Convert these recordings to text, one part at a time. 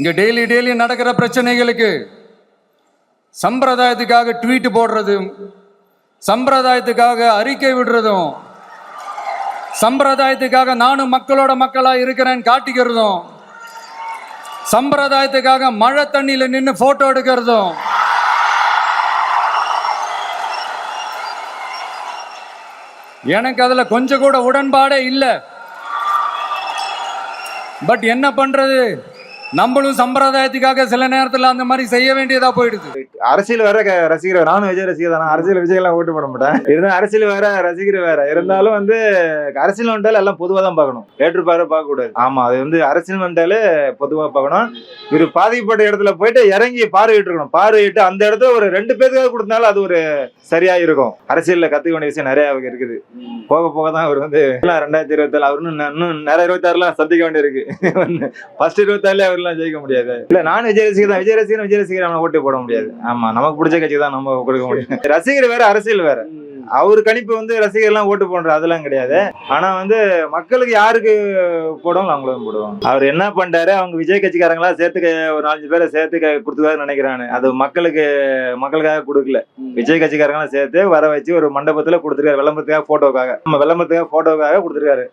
இங்க daily daily நடக்கிற பிரச்சனைகளுக்கு சம்பிரதாயத்துக்காக ட்வீட் போடுறதும் சம்பிரதாயத்துக்காக அறிக்கை விடுறதும் சம்பிரதாயத்துக்காக நானும் மக்களோட மக்களா இருக்கிறேன்னு காட்டிக்கிறதும் சம்பிரதாயத்துக்காக மழை தண்ணியில நின்று போட்டோ எடுக்கிறதும் எனக்கு அதுல கொஞ்சம் கூட உடன்பாடே இல்லை. பட் என்ன பண்றது? நம்மளும் சம்பிரதாயத்துக்காக சில நேரத்துல அந்த மாதிரி செய்ய வேண்டியதா போயிடுது. அரசியல் வேற ரசிகர் நானும் விஜய் ரசிகர் தானே. அரசியல் விஜய் எல்லாம் ஓட்டு போட மாட்டேன். இருந்தாலும் அரசியல் வேற ரசிகர் வேற. இருந்தாலும் வந்து அரசியல் வந்தாலும் எல்லாம் பொதுவா தான் பார்க்கணும். ஏற்று பார்க்க கூடாது ஆமா அது வந்து அரசியல் வந்தாலே பொதுவா பார்க்கணும். இவர் பாதிக்கப்பட்ட இடத்துல போயிட்டு இறங்கி பார்வையிட்டு இருக்கணும் பார்வையிட்டு அந்த இடத்துல ஒரு ரெண்டு பேருக்காக கொடுத்தனால அது ஒரு சரியா இருக்கும் அரசியல்ல கத்துக்க வேண்டிய விஷயம் நிறைய இருக்குது. போக போக தான் அவர் வந்து ரெண்டாயிரத்தி இருபத்தி அவர் இன்னும் ந- இன்னும் நிறைய இருபத்தாறுலாம் சந்திக்க வேண்டியிருக்கு. ஃபர்ஸ்ட் இருபத்தாறுல அவர்லாம் ஜெயிக்க முடியாது. இல்ல நான் விஜய் ரசிகர் தான். விஜய் ரசிகர் விஜய் ரசிகர் அவனை ஓட்டு போட முடியாது. ஆமா நமக்கு பிடிச்ச கட்சி தான் நம்ம கொடுக்க முடியும். ரசிகர் வேற அரசியல் வேற. அவர் கணிப்பு வந்து ரசிகர்லாம் ஓட்டு போடுற அதெல்லாம் கிடையாது. ஆனா வந்து மக்களுக்கு யாருக்கு போடுவோம் அவங்களும் போடுவோம் அவர் என்ன பண்ணிட்டாரு அவங்க விஜய் கட்சிக்காரங்களா சேர்த்து க- ஒரு நாலஞ்சு பேரை சேர்த்து கொடுத்துக்காரு நினைக்கிறானு. அது மக்களுக்கு மக்களுக்காக கொடுக்கல. விஜய் கட்சிக்காரங்களாம் சேர்த்து வர வச்சு ஒரு மண்டபத்துல கொடுத்துருக்காரு. விளம்பரத்துக்காக போட்டோக்காக நம்ம விளம்பரத்துக்காக போட்டோக்காக கொடுத்துருக்காரு.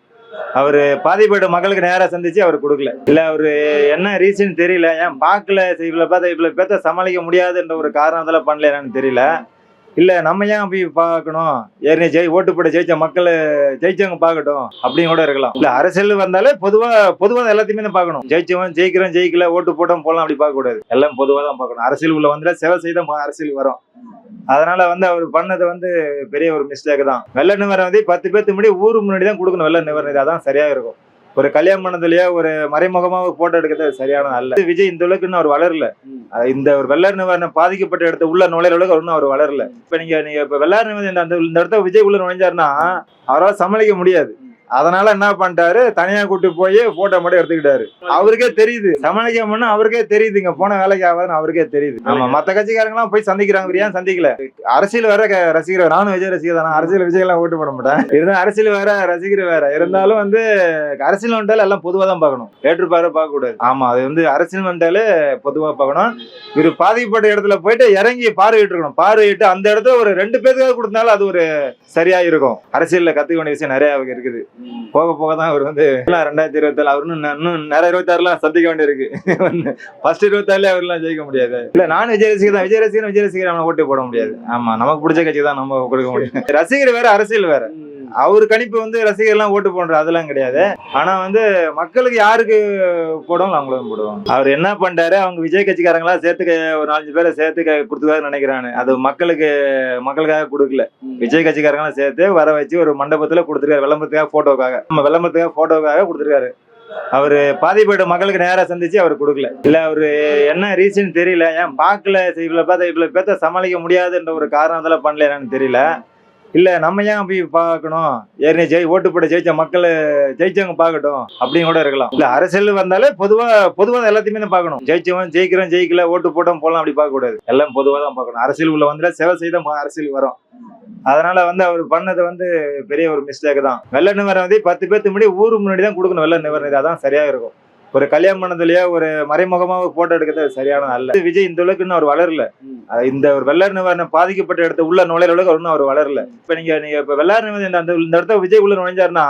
அவரு பாதிப்பட்ட மக்களுக்கு நேரா சந்திச்சு அவர் கொடுக்கல. இல்ல அவரு என்ன ரீசன் தெரியல. ஏன் பார்க்கல? சரி, இவ்வளவு பார்த்தா இவ்வளவு பேர்த்த சமாளிக்க முடியாதுன்ற ஒரு காரணத்தால பண்ணல என்னன்னு தெரியல. இல்ல நம்ம ஏன் போய் பார்க்கணும்? ஏற்கனவே ஜெய் ஓட்டு போட ஜெயிச்ச மக்கள் ஜெயிச்சவங்க பார்க்கட்டும் அப்படின்னு கூட இருக்கலாம். இல்ல அரசியல் வந்தாலே பொதுவா பொதுவா எல்லாத்தையுமே தான் பார்க்கணும். ஜெயிச்சவன் ஜெயிக்கிறோம் ஜெயிக்கல ஓட்டு போட்டோம் போலாம் அப்படி பார்க்க கூடாது எல்லாம் பொதுவாக தான் பார்க்கணும். அரசியல் உள்ள வந்தாலே சேவை செய்த அரசியல் வரும். அதனால வந்து அவர் பண்ணது வந்து பெரிய ஒரு மிஸ்டேக் தான். வெள்ள நிவாரண நிதி பத்து பேர்த்து முன்னாடி ஊருக்கு முன்னாடி தான் கொடுக்கணும் வெள்ள நிவாரண நிதி அதான் சரியா இருக்கும். ஒரு கல்யாண மண்டலத்திலேயே ஒரு மறைமுகமா போட்டோ எடுக்கிறது சரியானது அல்ல. விஜய் இந்த அளவுக்கு இன்னும் அவர் வளரல. இந்த ஒரு வெள்ளார் நிவாரணம் பாதிக்கப்பட்ட இடத்த உள்ள நுழையிற அளவுக்கு அவர் இன்னும் அவர் வளரல. இப்ப நீங்க நீங்க இப்ப வெள்ளார் நிவாரணம் அந்த இந்த இடத்த விஜய் உள்ள நுழைஞ்சாருன்னா அவரால் சமாளிக்க முடியாது. அதனால என்ன பண்ணிட்டாரு? தனியா கூட்டு போய் போட்டோ மட்டும் எடுத்துக்கிட்டாரு. அவருக்கே தெரியுது. சமாளிக்க அவருக்கே தெரியுது. இங்க போன வேலைக்கு ஆகாதுன்னு அவருக்கே தெரியுது. ஆமா. மத்த கட்சிக்காரங்க எல்லாம் போய் சந்திக்கிறாங்க. ஏன் சந்திக்கல? அரசியல் வேற ரசிகர் நானும் விஜய் ரசிகர் தானே. அரசியல் விஜய் எல்லாம் ஓட்டு போட மாட்டேன். இருந்தாலும் அரசியல் வேற ரசிகர் வேற. இருந்தாலும் வந்து அரசியல் வந்துட்டாலே எல்லாம் பொதுவா தான் பார்க்கணும். ஏற்று பார்வை பார்க்க கூடாது ஆமா. அது வந்து அரசியல் வந்துட்டாலே பொதுவா பார்க்கணும். இவர் பாதிக்கப்பட்ட இடத்துல போயிட்டு இறங்கி பார்வையிட்டு இருக்கணும். பார்வையிட்டு அந்த இடத்துல ஒரு ரெண்டு பேருக்காக கொடுத்தனால அது ஒரு சரியா இருக்கும் அரசியல்ல கத்துக்க வேண்டிய விஷயம் நிறைய இருக்குது. போக போக தான் அவர் வந்து எல்லாம் ரெண்டாயிரத்தி இருபத்தி அவர் இன்னும் இன்னும் நிறைய இருபத்தாறுலாம் சந்திக்க வேண்டியிருக்கு. ஃபர்ஸ்ட் இருபத்தாறுல அவர்லாம் ஜெயிக்க முடியாது. இல்ல நான் விஜய் ரசிகர் தான் விஜய் ரசிகர் விஜய் ரசிகர் அவனை ஓட்டு போட முடியாது. ஆமா நமக்கு பிடிச்ச கட்சி தான் நம்ம கொடுக்க முடியும். ரசிகர் வேற அரசியல் வேற. அவர் கணிப்பு வந்து ரசிகர்லாம் ஓட்டு போடுற அதெல்லாம் கிடையாது. ஆனா வந்து மக்களுக்கு யாருக்கு போடுவோம் அவங்களும் போடுவோம். அவர் என்ன பண்றாரு அவங்க விஜய் கட்சிக்காரங்களா சேர்த்து ஒரு நாலஞ்சு பேரை சேர்த்து க- கொடுத்துக்காரு நினைக்கிறானு. அது மக்களுக்கு மக்களுக்காக கொடுக்கல. விஜய் கட்சிக்காரங்களாம் சேர்த்து வர வச்சு ஒரு மண்டபத்துல கொடுத்துருக்காரு விளம்பரத்துக்காக போட்டோக்காக நம்ம விளம்பரத்துக்காக போட்டோக்காக கொடுத்துருக்காரு. அவரு பாதிப்பட்ட மக்களுக்கு நேரா சந்திச்சு அவர் கொடுக்கல. இல்ல அவரு என்ன ரீசன் தெரியல ஏன் பார்க்கல சரி, இவ்வளவு பார்த்தா இவ்வளவு பேர்த்த சமாளிக்க முடியாதுன்ற ஒரு காரணத்தால பண்ணல என்னன்னு தெரியல. இல்லை நம்ம ஏன் போய் பார்க்கணும்? ஏற்கனவே ஜெய் ஓட்டு போட ஜெயிச்ச மக்கள் ஜெயிச்சவங்க பார்க்கட்டும் அப்படின்னு கூட இருக்கலாம். இல்லை அரசியல் வந்தாலே பொதுவாக பொதுவாக எல்லாத்தையுமே தான் பார்க்கணும். ஜெயிச்சவன் ஜெயிக்கிறோம் ஜெயிக்கல ஓட்டு போட்டோம் போலாம் அப்படி பார்க்கக்கூடாது. எல்லாம் பொதுவாக தான் பார்க்கணும். அரசியல் உள்ள வந்தால் சேவை செய்த அரசியல் வரும். அதனால வந்து அவர் பண்ணது வந்து பெரிய ஒரு மிஸ்டேக் தான். வெள்ள நிவாரணம் வந்து பத்து பேர்த்து முன்னாடி ஊருக்கு முன்னாடி தான் கொடுக்கணும் வெள்ள நிவாரணம் அதான் சரியாக இருக்கும். ஒரு கல்யாண மண்டலத்திலேயே ஒரு மறைமுகமா போட்டோ எடுக்கிறது அது சரியானது அல்ல. விஜய் இந்த அளவுக்கு இன்னும் அவர் வளரல. இந்த ஒரு வெள்ளார் நிவாரணம் பாதிக்கப்பட்ட இடத்த உள்ள நுழையிற அளவுக்கு அவர் இன்னும் அவர் வளரல. இப்ப நீங்க நீங்க இப்ப வெள்ளார் நிவாரணம் அந்த இந்த இடத்த விஜய் உள்ள நுழைஞ்சாருன்னா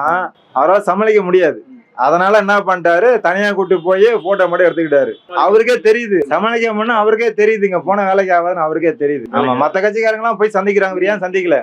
அவரால் சமாளிக்க முடியாது. அதனால என்ன பண்ணிட்டாரு? தனியா கூட்டு போய் போட்டோ மட்டும் எடுத்துக்கிட்டாரு. அவருக்கே தெரியுது. சமாளிக்க அவருக்கே தெரியுது இங்க போன வேலைக்கு ஆகாதுன்னு அவருக்கே தெரியுது. ஆமா மத்த கட்சிக்காரங்க எல்லாம் போய் சந்திக்கிறாங்க. ஏன் சந்திக்கல?